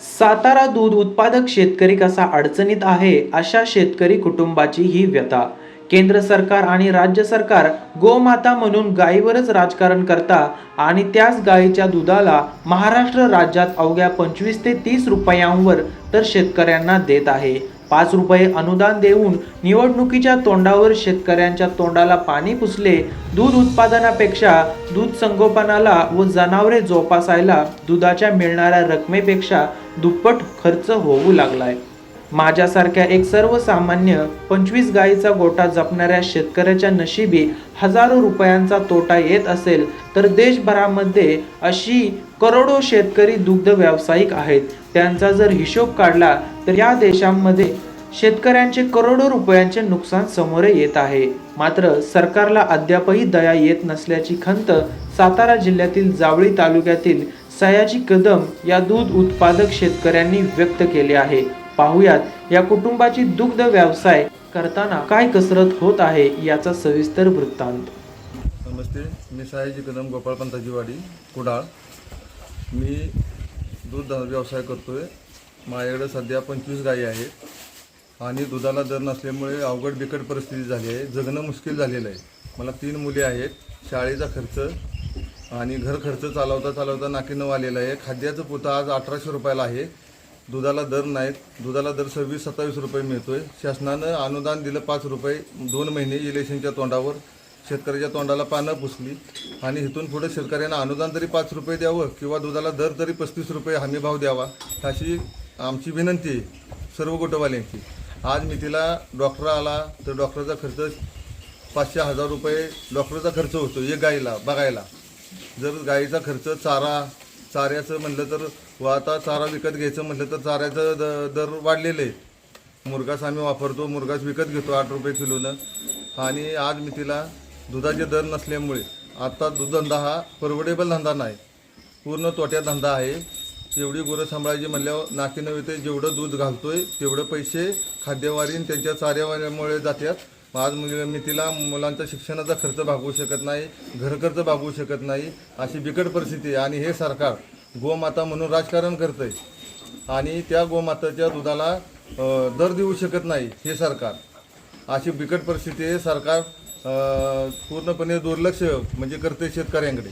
सातारा दूध उत्पादक शेतकरी कसा अडचणीत आहे अशा शेतकरी कुटुंबाची ही व्यथा. केंद्र सरकार आणि राज्य सरकार गोमाता म्हणून गायीवरच राजकारण करता आणि त्याच गायीच्या दुधाला महाराष्ट्र राज्यात अवघ्या पंचवीस ते तीस रुपयांवर तर शेतकऱ्यांना देत आहे. पाच रुपये अनुदान देऊन निवडणुकीच्या तोंडावर शेतकऱ्यांच्या तोंडाला पाणी पुसले दूध उत्पादनापेक्षा दूध संगोपनाला व जनावरे जोपासायला दुधाच्या मिळणाऱ्या रकमेपेक्षा दुप्पट खर्च होऊ लागलाय. माझ्यासारख्या एक सर्वसामान्य पंचवीस गायीचा गोटा जपणाऱ्या शेतकऱ्याच्या नशिबी हजारो रुपयांचा तोटा येत असेल तर देशभरामध्ये अशी करोडो शेतकरी दुग्ध व्यावसायिक आहेत. त्यांचा जर हिशोब काढला तर या देशांमध्ये शेतकऱ्यांचे करोडो रुपयांचे नुकसान समोर येत आहे. मात्र सरकारला अद्यापही दया येत नसल्याची खंत सातारा जिल्ह्यातील जावळी तालुक्यातील सयाजी कदम या दूध उत्पादक शेतकऱ्यांनी व्यक्त केले आहे. पाहुयात. या कुटुंबाची दुग्ध व्यवसाय करताना काय कसरत होत आहे याचा सविस्तर वृत्तांत. नमस्ते मी सयाजी कदम गोपाळ वाडी कुडाळ. मी दूध व्यवसाय व्यवसाय करतोय. माझ्याकडे सध्या पंचवीस गायी आहेत आणि दुधाला दर नसल्यामुळे अवघड बिकट परिस्थिती झाली आहे. जगणं मुश्किल झालेलं आहे. मला तीन मुले आहेत शाळेचा खर्च आणि घर खर्च चालवता चालवता नाकीनव आलेला आहे. खाद्याचं पोतं आज अठराशे रुपयाला आहे. दुधाला दर नाहीत. दुधाला दर सव्वीस सत्तावीस रुपये मिळतोय. शासनानं अनुदान दिलं पाच रुपये दोन महिने इलेक्शनच्या तोंडावर. शेतकऱ्याच्या तोंडाला पानं पुसली. आणि इथून पुढे शेतकऱ्यांना अनुदान तरी पाच रुपये द्यावं किंवा दुधाला दर तरी पस्तीस रुपये हमी भाव द्यावा अशी आमची विनंती आहे सर्व गोटवाल्यांची. आज मी तिला डॉक्टर आला तर डॉक्टरचा खर्च पाचशे हजार रुपये डॉक्टरचा खर्च होतो एक गाईला बघायला. जर गाईचा खर्च चारा चाऱ्याचं म्हणलं तर व आता चारा विकत घ्यायचं म्हटलं तर चाऱ्याचं द दर वाढलेलं आहे मुरगास आम्ही वापरतो मुरगास विकत घेतो आठ रुपये किलोनं. आणि आज मी तिला दुधाचे दर नसल्यामुळे आता दूधधंदा हा परवडेबल धंदा नाही. पूर्ण तोट्यात धंदा आहे. एवढी गुरं सांभाळायची म्हणल्यावर नाकीनं येते जेवढं दूध घालतोय तेवढं पैसे खाद्यवारीन त्यांच्या चाऱ्यावाऱ्यामुळे जातात आज मी तिला मुलांचा शिक्षणाचा खर्च भागवू शकत नाही घरखर्च भागवू शकत नाही. अशी बिकट परिस्थिती आहे. आणि हे सरकार गोमाता म्हणून राजकारण करतंय. आणि त्या गोमाताच्या दुधाला दर देऊ शकत नाही हे सरकार. अशी बिकट परिस्थिती आहे. सरकार पूर्णपणे दुर्लक्ष म्हणजे करते शेतकऱ्यांकडे.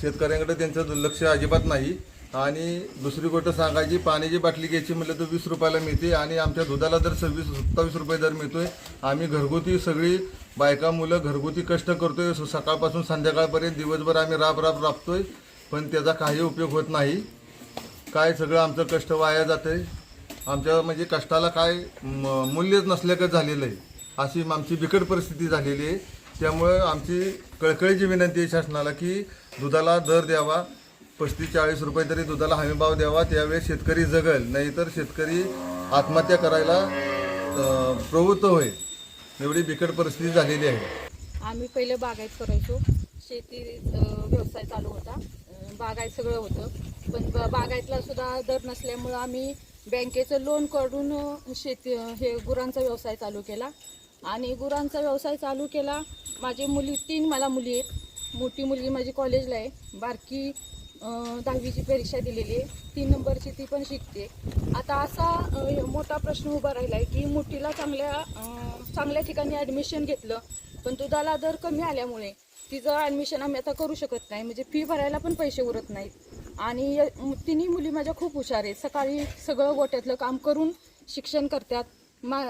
शेतकऱ्यांकडे त्यांचं दुर्लक्ष अजिबात नाही. आणि दुसरी गोष्ट सांगायची पाण्याची बाटली घ्यायची म्हटलं तर वीस रुपयाला मिळते आणि आमच्या दुधाला जर सव्वीस सत्तावीस रुपये दर मिळतोय. आम्ही घरगुती सगळी बायका मुलं घरगुती कष्ट करतोय. स- सकाळपासून संध्याकाळपर्यंत दिवसभर आम्ही राब राब राबतोय पण त्याचा काही उपयोग होत नाही. काय सगळं आमचं कष्ट वाया जातंय. आमच्या म्हणजे कष्टाला काय म- मूल्यच नसल्यागत झालेलं आहे. अशी आमची बिकट परिस्थिती झालेली आहे. त्यामुळं आमची कळकळीची विनंती आहे शासनाला की दुधाला दर द्यावा. पस्तीस चाळीस रुपये तरी दुधाला हमीभाव द्यावा त्यावेळेस शेतकरी जगल नाहीतर शेतकरी आत्महत्या करायला प्रवृत्त होईल. एवढी बिकट परिस्थिती झालेली आहे. आम्ही पहिले बागायत करायचो. शेती व्यवसाय चालू होता. बागायत सगळं होतं. पण बागायतला सुद्धा दर नसल्यामुळं आम्ही बँकेचं लोन काढून शेती हे गुरांचा व्यवसाय चालू केला. आणि गुरांचा व्यवसाय चालू केला. माझी मुली तीन मला मुली आहेत. मोठी मुलगी माझी कॉलेजला आहे. बारकी दहावीची परीक्षा दिलेली आहे. तीन नंबरची ती पण शिकते. आता असा मोठा प्रश्न उभा राहिला आहे की मोठीला चांगल्या चांगल्या ठिकाणी ॲडमिशन घेतलं पण दुधाला दर कमी आल्यामुळे तिचं ॲडमिशन आम्ही आता करू शकत नाही. म्हणजे फी भरायला पण पैसे उरत नाहीत. आणि य- तिन्ही मुली माझ्या खूप हुशार आहेत. सकाळी सगळं गोट्यातलं काम करून शिक्षण करतात. मा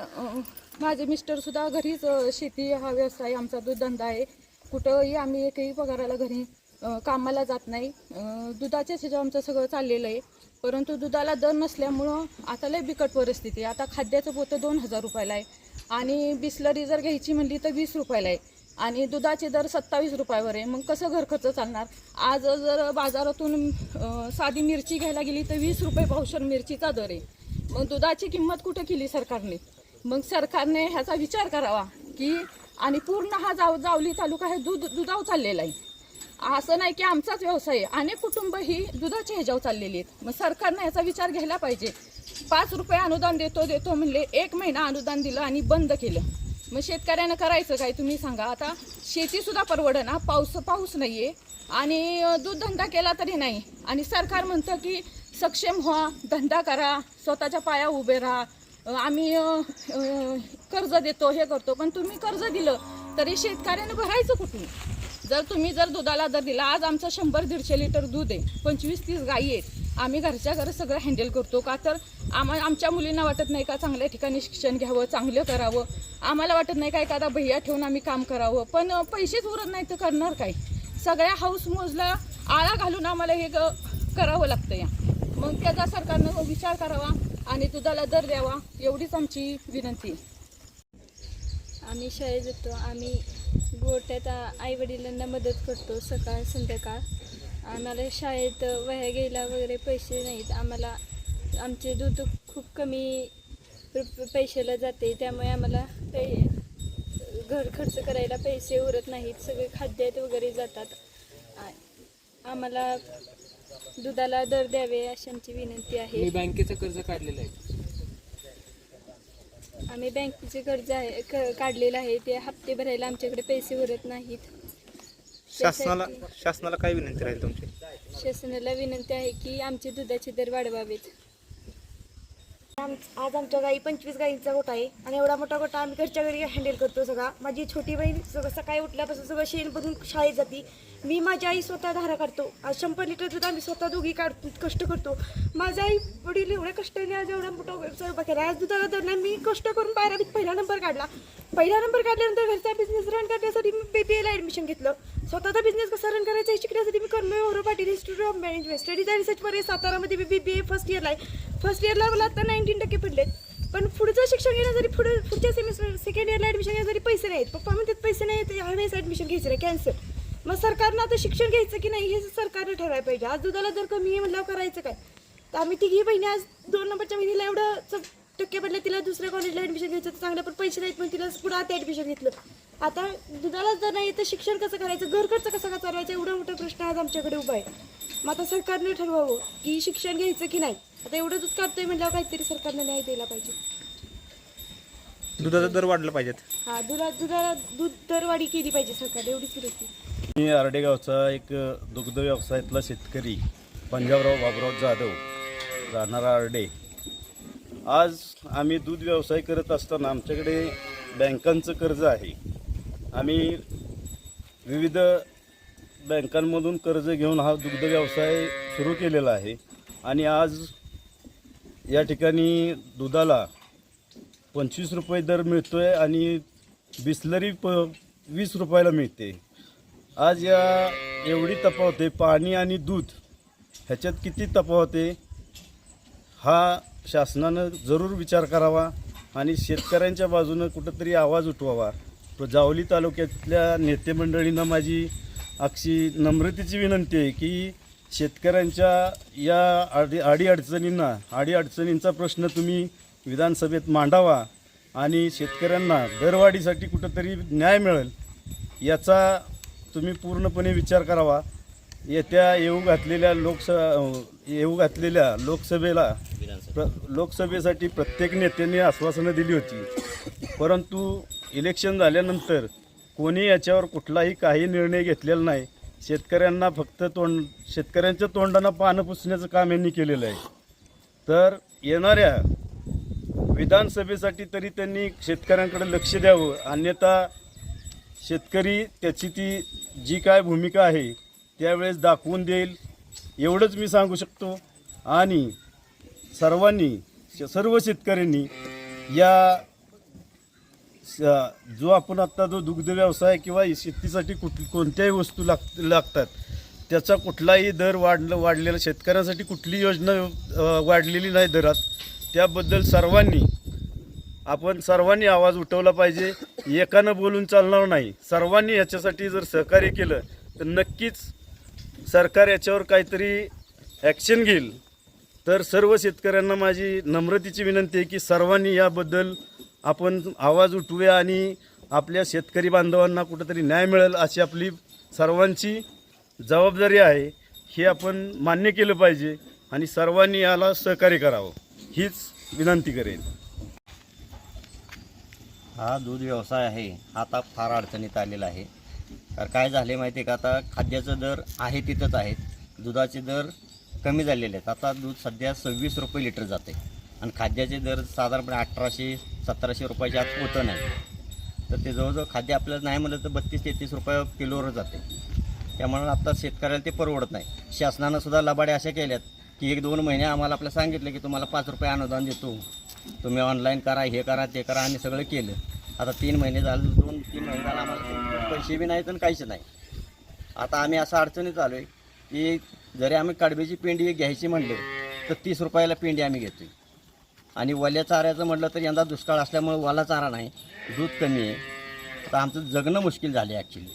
माझे मिस्टरसुद्धा घरीच शेती हा व्यवसाय आमचा दूध धंदा आहे. कुठंही आम्ही एकही पगाराला घरी कामाला जात नाही. अ, दुधाच्याच ह्याच्यावर आमचं सगळं चाललेलं आहे. परंतु दुधाला दर नसल्यामुळं आता लय बिकट परिस्थिती आहे. आता खाद्याचं पोतं दोन हजार रुपयाला आहे. आणि बिसलरी जर घ्यायची म्हणली तर वीस रुपयाला आहे. आणि दुधाचे दर सत्तावीस रुपयावर आहे. मग कसं घर खर्च चालणार? आज जर बाजारातून साधी मिरची घ्यायला गेली तर वीस रुपये पावशर मिरचीचा दर आहे. मग दुधाची किंमत कुठं केली सरकारने? मग सरकारने ह्याचा विचार करावा की आणि पूर्ण हा जाव जावली तालुका हे दूध दुधाव चाललेला आहे. असं नाही की आमचाच व्यवसाय आहे. अनेक कुटुंब ही दुधाच्या ह्याच्यावर चाललेली आहेत. मग सरकारनं याचा विचार घ्यायला पाहिजे. पाच रुपये अनुदान देतो देतो म्हणले एक महिना अनुदान दिलं आणि बंद केलं. मग शेतकऱ्यानं करायचं काय तुम्ही सांगा. आता शेतीसुद्धा परवडना पाऊस पाऊस नाही आहे आणि दूधधंदा दूध धंदा केला तरी नाही. आणि सरकार म्हणतं की सक्षम व्हा धंदा करा स्वतःच्या पाया उभे राहा. आम्ही कर्ज देतो हे करतो. पण तुम्ही कर्ज दिलं तरी शेतकऱ्यानं भरायचं कुठून? जर तुम्ही जर दुधाला दर दिला आज आमचं शंभर दीडशे लिटर दूध आहे पंचवीस तीस गायी आहेत आम्ही घरच्या घर सगळं हँडल करतो का? तर आम्हा आमच्या मुलींना वाटत नाही का चांगल्या ठिकाणी शिक्षण घ्यावं चांगलं करावं? आम्हाला वाटत नाही का एखादा भैया ठेवून आम्ही काम करावं? पण पैसेच उरत नाही तर करणार काय? सगळ्या हाऊस मोजला आळा घालून आम्हाला हे ग- करावं लागतं या. मग त्याचा सरकारनं विचार करावा आणि दुधाला दर द्यावा एवढीच आमची विनंती आम्ही शाळेत येतो. आम्ही गोट्यात आई वडिलांना मदत करतो सकाळ संध्याकाळ. आम्हाला शाळेत वह्या घ्यायला वगैरे पैसे नाहीत. आम्हाला आमचे दूध खूप कमी पैशाला जाते. त्यामुळे आम्हाला पै घर खर्च करायला पैसे उरत नाहीत. सगळे खाद्यात वगैरे जातात. आम्हाला दुधाला दर द्यावे अशी आमची विनंती आहे. मी बँकेचं कर्ज काढलेलं आहे. आम्ही बँकेचे कर्ज आहे क- काढलेलं आहे ते हप्ते भरायला आमच्याकडे पैसे उरत नाहीत. शासनाला शासनाला काय विनंती राहील तुमची? शासनाला विनंती आहे की आमचे दुधाचे दर वाढवावेत. आज आमच्या गाई पंचवीस गाईंचा गोटा आहे आणि एवढा मोठा गोटा आम्ही घरच्या घरी हँडल करतो सगळा. माझी छोटी बहीण सगळं सकाळी उठल्यापासून सगळं शेण बघून शाळेत जाते. मी माझी आई स्वतः धारा काढतो. आज शंभर लिटर दूध आम्ही स्वतः दोघी काढ कष्ट करतो. माझा आई वडील एवढ्या कष्टाने आज एवढा मोठा व्यवसाय उभा केला आज दुधाला दरम्यान नाही मी कष्ट करून बारावीत पहिला नंबर काढला. पहिला नंबर काढल्यानंतर घरचा बिझनेस रन करण्यासाठी मी बी बी एला ॲडमिशन घेतलं. स्वतःचा बिझनेस कसा रन करायचा हे शिकण्यासाठी मी कर्मय ओरो Patil institute of management studies and रिसर्चमध्ये सातारामध्ये मी बी बी ए फर्स्ट इयरला आहे. फर्स्ट इयरला मला आता नाईन्टीन टक्के पडलेत. पण पुढचं शिक्षण घेण्यासाठी पुढे पुढच्या सेमिस्टर सेकंड इयरला ॲडमिशन घेण्यासाठी पैसे नाहीत पप्पा म्हणतात पैसे नाही तर ह्यावेळेस ॲडमिशन घ्यायचं नाही कॅन्सल मग सरकारनं आता शिक्षण घ्यायचं की नाही हे सरकारनं ठरवायला पाहिजे. आज दुधाला जर कमी आहे म्हटल्यावर करायचं काय? तर आम्ही तिघी बहिणी आज दोन नंबरच्या बहिणीला एवढं टक्के पडले तिला दुसऱ्या कॉलेजला ॲडमिशन घ्यायचं तर चांगलं पण पैसे नाहीत पण तिला पुढं आता ॲडमिशन घेतलं. आता दुधाला जर नाही तर शिक्षण कसं करायचं? घर खर्च कसा का चालवायचा? एवढा मोठा प्रश्न आज आमच्याकडे उभा आहे. मग आता सरकारनं ठरवावं की शिक्षण घ्यायचं की नाही? आता एवढं दूध काढतोय म्हटल्यावर काहीतरी सरकारने न्याय द्यायला पाहिजे. दुधाचा दर वाढला पाहिजेत. हा दुधा दुधाला दूध दरवाढी केली पाहिजे सरकारने एवढीच विनंती. मी आरडेगावचा एक दुग्ध व्यवसायातला शेतकरी पंजाबराव बाबुराव जाधव राहणारा आरडे. आज आम्ही दूध व्यवसाय करत असताना आमच्याकडे बँकांचं कर्ज आहे. आम्ही विविध बँकांमधून कर्ज घेऊन हा दुग्ध व्यवसाय सुरू केलेला आहे. आणि आज या ठिकाणी दुधाला पंचवीस रुपये दर मिळतो आहे आणि बिस्लरी प वीस रुपयाला मिळते. आज या एवढी तफावत आहे पाणी आणि दूध ह्याच्यात किती तफावत आहे हा शासनानं जरूर विचार करावा आणि शेतकऱ्यांच्या बाजूनं कुठंतरी आवाज उठवावा. तो जावली तालुक्यातल्या नेते मंडळींना माझी अक्षी नम्रतेची विनंती आहे की शेतकऱ्यांच्या या अडी अडीअडचणींना अडीअडचणींचा प्रश्न तुम्ही विधानसभेत मांडावा आणि शेतकऱ्यांना दरवाढीसाठी कुठंतरी न्याय मिळेल याचा तुम्ही पूर्णपणे विचार करावा. येत्या येऊ घातलेल्या लोकस येऊ घातलेल्या लोकसभेला प्र लोकसभेसाठी प्रत्येक नेत्यांनी आश्वासनं दिली होती. परंतु इलेक्शन झाल्यानंतर कोणी याच्यावर कुठलाही काही निर्णय घेतलेला नाही. शेतकऱ्यांना फक्त तोंड शेतकऱ्यांच्या तोंडानं पानं पुसण्याचं काम यांनी केलेलं आहे. तर येणाऱ्या विधानसभेसाठी तरी त्यांनी शेतकऱ्यांकडे लक्ष द्यावं. अन्यथा शेतकरी त्याची ती जी काय भूमिका आहे त्यावेळेस दाखवून देईल. एवढंच मी सांगू शकतो. आणि सर्वांनी श- सर्व शेतकऱ्यांनी या जो आपण आत्ता जो दुग्ध व्यवसाय किंवा शेतीसाठी कुठ कोणत्याही वस्तू लाग लागतात त्याचा कुठलाही दर वाढलं वाढलेला शेतकऱ्यांसाठी कुठली योजना वाढलेली नाही दरात. त्याबद्दल सर्वांनी आपण सर्वांनी आवाज उठवला पाहिजे. एकानं बोलून चालणार नाही. सर्वांनी याच्यासाठी जर सहकार्य केलं तर नक्कीच सरकार याच्यावर काहीतरी ॲक्शन घेईल. तर सर्व शेतकऱ्यांना माझी नम्रतेची विनंती आहे की सर्वांनी याबद्दल आपण आवाज उठवूया आणि आपल्या शेतकरी बांधवांना कुठंतरी न्याय मिळेल अशी आपली सर्वांची जबाबदारी आहे. हे आपण मान्य केलं पाहिजे आणि सर्वांनी याला सहकार्य करावं. हीच विनंती करेन. हा दूध व्यवसाय आहे. आता फार अडचणीत आलेला आहे. तर काय झाले माहिती आहे का? आता खाद्याचं दर आहे तिथंच आहेत दुधाचे दर कमी झालेले आहेत. आता दूध सध्या सव्वीस रुपये लिटर जाते आणि खाद्याचे दर साधारणपणे अठराशे सतराशे रुपयाच्या आत होतं नाही. तर ते जवळजवळ खाद्य आपल्याला नाही म्हणलं तर बत्तीस तेहतीस रुपये किलोवर जाते. त्यामुळे आता शेतकऱ्याला ते परवडत नाही. शासनानं सुद्धा लबाडे अशा केल्यात की एक दोन महिने आम्हाला आपलं सांगितलं की तुम्हाला पाच रुपये अनुदान देतो. तुम्ही ऑनलाईन करा हे करा ते करा आणि सगळं केलं. आता तीन महिने झालं दोन तीन महिने झालं आम्हाला पैसे बी नाहीत आणि काहीच नाही. आता आम्ही असं अडचणीत आलो आहे की जरी आम्ही कडब्याची पेंडी घ्यायची म्हणलं तर तीस रुपयाला पेंडी आम्ही घेतोय. आणि वल्या चाऱ्याचं म्हटलं तर यंदा दुष्काळ असल्यामुळे वाला चारा नाही. दूध कमी आहे. तर आमचं जगणं मुश्किल झाले ॲक्च्युली